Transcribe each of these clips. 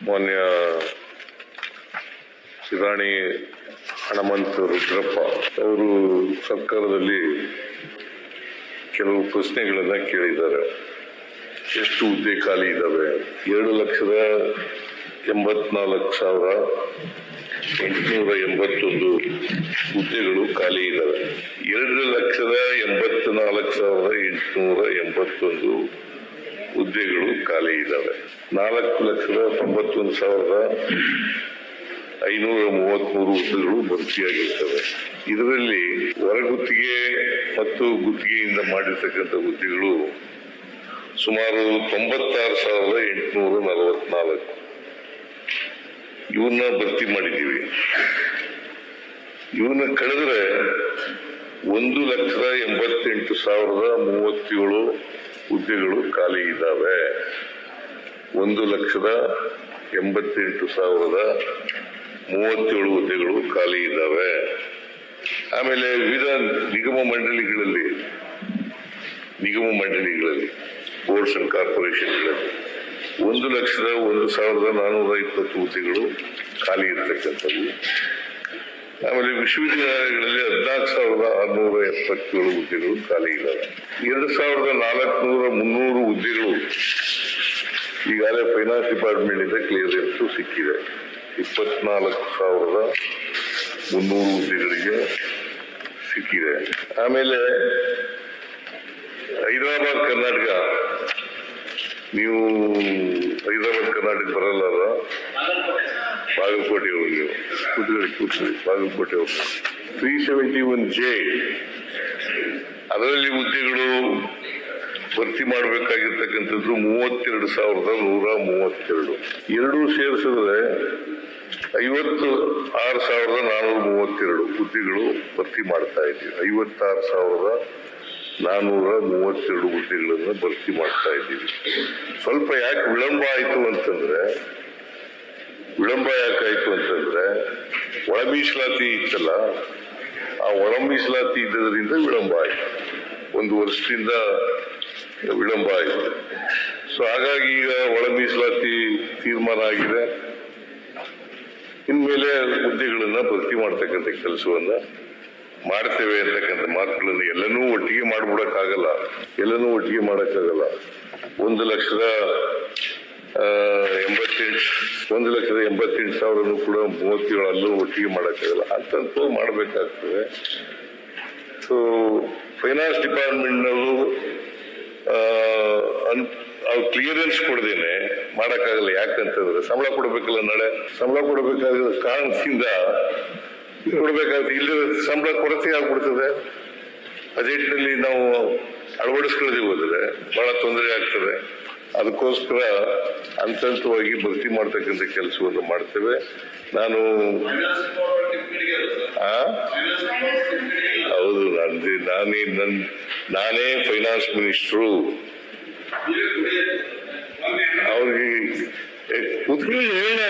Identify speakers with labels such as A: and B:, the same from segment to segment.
A: ಮಾನ್ಯ ಶಿರಾಣಿ ಹಣಮಂತ ರುದ್ರಪ್ಪ ಅವರು ಸರ್ಕಾರದಲ್ಲಿ ಕೆಲವು ಪ್ರಶ್ನೆಗಳನ್ನ ಕೇಳಿದ್ದಾರೆ. ಎಷ್ಟು ಹುದ್ದೆ ಖಾಲಿ ಇದ್ದಾವೆ ಎರಡು ಲಕ್ಷದ ಎಂಬತ್ನಾಲ್ಕು ಸಾವಿರ ಎಂಟುನೂರ ಎಂಬತ್ತೊಂದು ಹುದ್ದೆಗಳು ಖಾಲಿ ಇದ್ದಾವೆ ಎರಡು ಲಕ್ಷದ ಎಂಬತ್ನಾಲ್ಕು ಸಾವಿರದ ಎಂಟುನೂರ ಎಂಬತ್ತೊಂದು ಹುದ್ದೆಗಳು ಖಾಲಿ ಇದ್ದಾವೆ ನಾಲ್ಕು ಲಕ್ಷದ ತೊಂಬತ್ತೊಂದು ಸಾವಿರದ ಐನೂರ ಮೂವತ್ಮೂರು ಹುದ್ದೆಗಳು ಭರ್ತಿಯಾಗಿರ್ತವೆ. ಇದರಲ್ಲಿ ಹೊರಗುತ್ತಿಗೆ ಮತ್ತು ಗುತ್ತಿಗೆಯಿಂದ ಮಾಡಿರ್ತಕ್ಕಂಥ ಹುದ್ದೆಗಳು ಸುಮಾರು ತೊಂಬತ್ತಾರು ಸಾವಿರದ ಎಂಟುನೂರ ನಲವತ್ನಾಲ್ಕು. ಇವನ್ನ ಭರ್ತಿ ಮಾಡಿದ್ದೀವಿ. ಇವನ್ನ ಕಳೆದ್ರೆ ಒಂದು ಲಕ್ಷದ ಎಂಬತ್ತೆಂಟು ಸಾವಿರದ ಮೂವತ್ತೇಳು ಹುದ್ದೆಗಳು ಖಾಲಿ ಇದ್ದಾವೆ. ಒಂದು ಲಕ್ಷದ ಎಂಬತ್ತೆಂಟು ಸಾವಿರದ ಮೂವತ್ತೇಳು ಹುದ್ದೆಗಳು ಖಾಲಿ ಇದ್ದಾವೆ. ಆಮೇಲೆ ವಿವಿಧ ನಿಗಮ ಮಂಡಳಿಗಳಲ್ಲಿ ನಿಗಮ ಮಂಡಳಿಗಳಲ್ಲಿ ಬೋರ್ಡ್ಸ್ ಅಂಡ್ ಕಾರ್ಪೊರೇಷನ್ಗಳಲ್ಲಿ ಒಂದು ಲಕ್ಷದ ಒಂದು ಸಾವಿರದ ನಾನ್ನೂರ ಇಪ್ಪತ್ತು ಹುದ್ದೆಗಳು ಖಾಲಿ ಇರ್ತಕ್ಕಂಥದ್ದು ಆಮೇಲೆ ವಿಶ್ವವಿದ್ಯಾಲಯಗಳಲ್ಲಿ ಹದಿನಾಲ್ಕು ಸಾವಿರದ ಆರುನೂರ ಎಪ್ಪತ್ತೇಳು ಹುದ್ದೆಗಳು ಖಾಲಿ ಇದ್ದಾವೆ ಎರಡು ಸಾವಿರದ ನಾಲ್ಕುನೂರ ಮುನ್ನೂರು ಹುದ್ದೆಗಳು ಈಗಾಗಲೇ ಫೈನಾನ್ಸ್ ಡಿಪಾರ್ಟ್ಮೆಂಟ್ ಇಂದ ಕ್ಲಿಯರೆನ್ಸ್ ಸಿಕ್ಕಿದೆ. ಇಪ್ಪತ್ನಾಲ್ಕು ಸಾವಿರದ ಮುನ್ನೂರು ಹುದ್ದೆಗಳಿಗೆ ಸಿಕ್ಕಿದೆ. ಆಮೇಲೆ ಹೈದರಾಬಾದ್, ಕರ್ನಾಟಕ. ನೀವು ಹೈದರಾಬಾದ್ ಕರ್ನಾಟಕ ಬರಲ್ಲ ಬಾಗಲಕೋಟೆಯವರು ಕುದುರೆ ಕೂತ್ಕೊಳ್ಳಿ ಬಾಗಲಕೋಟೆ ಹೋಗಿ ತ್ರೀ ಸೆವೆಂಟಿ ಒನ್ ಜೆ ಅದರಲ್ಲಿ ಹುದ್ದೆಗಳು ಭರ್ತಿ ಮಾಡಬೇಕಾಗಿರ್ತಕ್ಕಂಥದ್ದು ಮೂವತ್ತೆರಡು ಸಾವಿರದ ನೂರ ಮೂವತ್ತೆರಡು. ಎರಡೂ ಸೇರಿಸಿದ್ರೆ ಐವತ್ತು ಆರು ಸಾವಿರದ ನಾನ್ನೂರ ಮೂವತ್ತೆರಡು ಹುದ್ದೆಗಳು ಭರ್ತಿ ಮಾಡ್ತಾ ಇದ್ದೀವಿ. ಐವತ್ತಾರು ಸಾವಿರದ ನಾನ್ನೂರ ಮೂವತ್ತೆರಡು ಹುದ್ದೆಗಳನ್ನು ಭರ್ತಿ ಮಾಡ್ತಾ ಇದ್ದೀವಿ. ಸ್ವಲ್ಪ ಯಾಕೆ ವಿಳಂಬ ಆಯಿತು ಅಂತಂದ್ರೆ ವಿಳಂಬ ಯಾಕಾಯ್ತು ಅಂತಂದ್ರೆ, ಒಳ ಮೀಸಲಾತಿ ಇತ್ತಲ್ಲ, ಆ ಒಳ ಮೀಸಲಾತಿ ಇದ್ದದರಿಂದ ವಿಳಂಬ ಆಯ್ತು. ಒಂದು ವರ್ಷದಿಂದ ವಿಳಂಬ ಆಯಿತು. ಸೊ ಹಾಗಾಗಿ ಈಗ ಒಳ ಮೀಸಲಾತಿ ತೀರ್ಮಾನ ಆಗಿದೆ. ಇನ್ಮೇಲೆ ಹುದ್ದೆಗಳನ್ನ ಭರ್ತಿ ಮಾಡ್ತಕ್ಕಂಥ ಕೆಲಸವನ್ನ ಮಾಡ್ತೇವೆ ಅಂತಕ್ಕಂಥ ಮಾತುಗಳನ್ನು ಎಲ್ಲನೂ ಒಟ್ಟಿಗೆ ಮಾಡ್ಬಿಡಕ್ಕಾಗಲ್ಲ. ಎಲ್ಲನೂ ಒಟ್ಟಿಗೆ ಮಾಡಕ್ಕಾಗಲ್ಲ. ಒಂದು ಲಕ್ಷದ ಎಂಬತ್ತೆಂಟು, ಒಂದು ಲಕ್ಷದ ಎಂಬತ್ತೆಂಟು ಸಾವಿರನೂ ಕೂಡ ಮೂವತ್ತೇಳು ಅಲ್ಲೂ ಒಟ್ಟಿಗೆ ಮಾಡೋಕ್ಕಾಗಲ್ಲ. ಅಂತಂತೂ ಮಾಡಬೇಕಾಗ್ತದೆ. ಸೊ ಫೈನಾನ್ಸ್ ಡಿಪಾರ್ಟ್ಮೆಂಟ್ನವರು ಅವ್ರು ಕ್ಲಿಯರೆನ್ಸ್ ಕೊಡ್ದೇನೆ ಮಾಡೋಕ್ಕಾಗಲ್ಲ. ಯಾಕಂತಂದ್ರೆ ಸಂಬಳ ಕೊಡಬೇಕಲ್ಲ ನಾಳೆ. ಸಂಬಳ ಕೊಡಬೇಕಾದ ಕಾರಣದಿಂದ ಕೊಡಬೇಕಾಗುತ್ತೆ. ಇಲ್ಲಿ ಸಂಬಳ ಕೊರತೆ ಆಗ್ಬಿಡ್ತದೆ. ಬಜೆಟ್ನಲ್ಲಿ ನಾವು ಅಳವಡಿಸ್ಕೊಳ್ಳದೆ ಹೋದ್ರೆ ಬಹಳ ತೊಂದರೆ ಆಗ್ತದೆ. ಅದಕ್ಕೋಸ್ಕರ ಹಂತ ಹಂತವಾಗಿ ಭರ್ತಿ ಮಾಡ್ತಕ್ಕಂಥ ಕೆಲಸವನ್ನು ಮಾಡ್ತೇವೆ. ನಾನು ಹೌದು ನಾನು ನಾನೇ ನನ್ ನಾನೇ ಫೈನಾನ್ಸ್ ಮಿನಿಸ್ಟ್ರು ಅವ್ರಿಗೆ ಏ, ಹೇಳಿ ಹೇಳ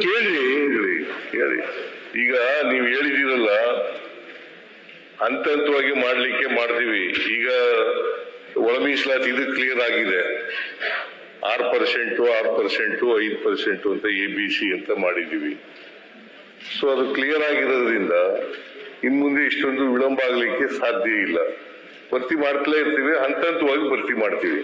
A: ಕೇಳಿ ಹೇಳಿ ಹೇಳಿ. ಈಗ ನೀವು ಹೇಳಿದಿರಲ್ಲ ಹಂತ ಹಂತವಾಗಿ ಮಾಡ್ಲಿಕ್ಕೆ ಮಾಡ್ತೀವಿ. ಈಗ ಒಳ ಮೀಸಲಾತಿ ಇದು ಕ್ಲಿಯರ್ ಆಗಿದೆ. ಆರು ಪರ್ಸೆಂಟು ಆರು ಪರ್ಸೆಂಟು ಐದು ಪರ್ಸೆಂಟು ಅಂತ ಎ ಬಿ ಸಿ ಅಂತ ಮಾಡಿದೀವಿ ಸೊ ಅದು ಕ್ಲಿಯರ್ ಆಗಿರೋದ್ರಿಂದ ಇನ್ ಮುಂದೆ ಇಷ್ಟೊಂದು ವಿಳಂಬ ಆಗಲಿಕ್ಕೆ ಸಾಧ್ಯ ಇಲ್ಲ. ಭರ್ತಿ ಮಾಡ್ತಲೇ ಇರ್ತೀವಿ ಹಂತ ಹಂತವಾಗಿ ಭರ್ತಿ ಮಾಡ್ತೀವಿ.